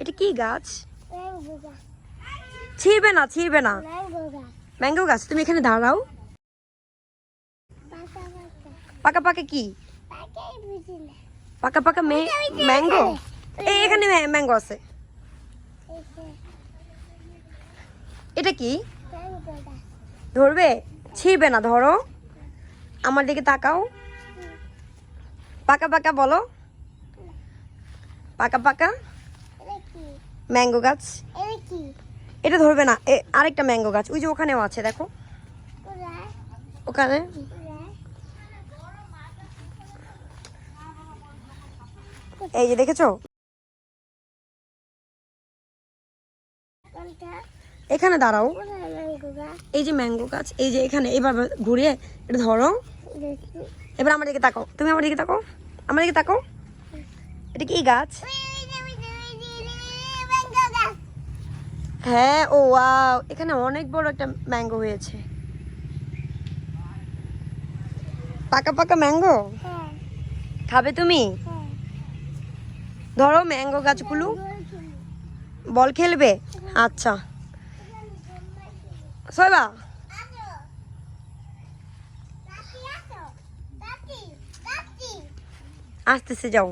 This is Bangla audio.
এটা কি গাছ? ছিঁড়বে না ছিঁড়বে না। ম্যাঙ্গো গাছ। তুমি এখানে দাঁড়াও। পাকা পাকা। কি? পাকা পাকা ম্যাঙ্গো এই এখানে ম্যাঙ্গো আছে। এটা কি? ধরবে? ছিঁড়বে না ধরো। আমার দিকে তাকাও। পাকা পাকা বলো। পাকা পাকা? ম্যাঙ্গো গাছ? এটা ধরবে না। আরেকটা ম্যাঙ্গো গাছ। ওই যে ওখানেও আছে দেখো। ওখানে? এই যে দেখেছ? এখানে দাঁড়াও। এই যে ম্যাঙ্গো গাছ এই যে এখানে। এবার ঘুরিয়ে এটা ধরো। এবার আমার দিকে তাকাও। তুমি আমার দিকে তাকাও? আমার দিকে তাকাও? এটা কি গাছ ম্যাঙ্গো গাছ হ্যাঁ ও ওয়াও। এখানে অনেক বড় একটা ম্যাঙ্গো হয়েছে। পাকা পাকা ম্যাঙ্গো? হ্যাঁ। খাবে তুমি? হ্যাঁ। ধরো ম্যাঙ্গো গাছগুলো। বল খেলবে? আচ্ছা। সইবা আসতেছে যাও।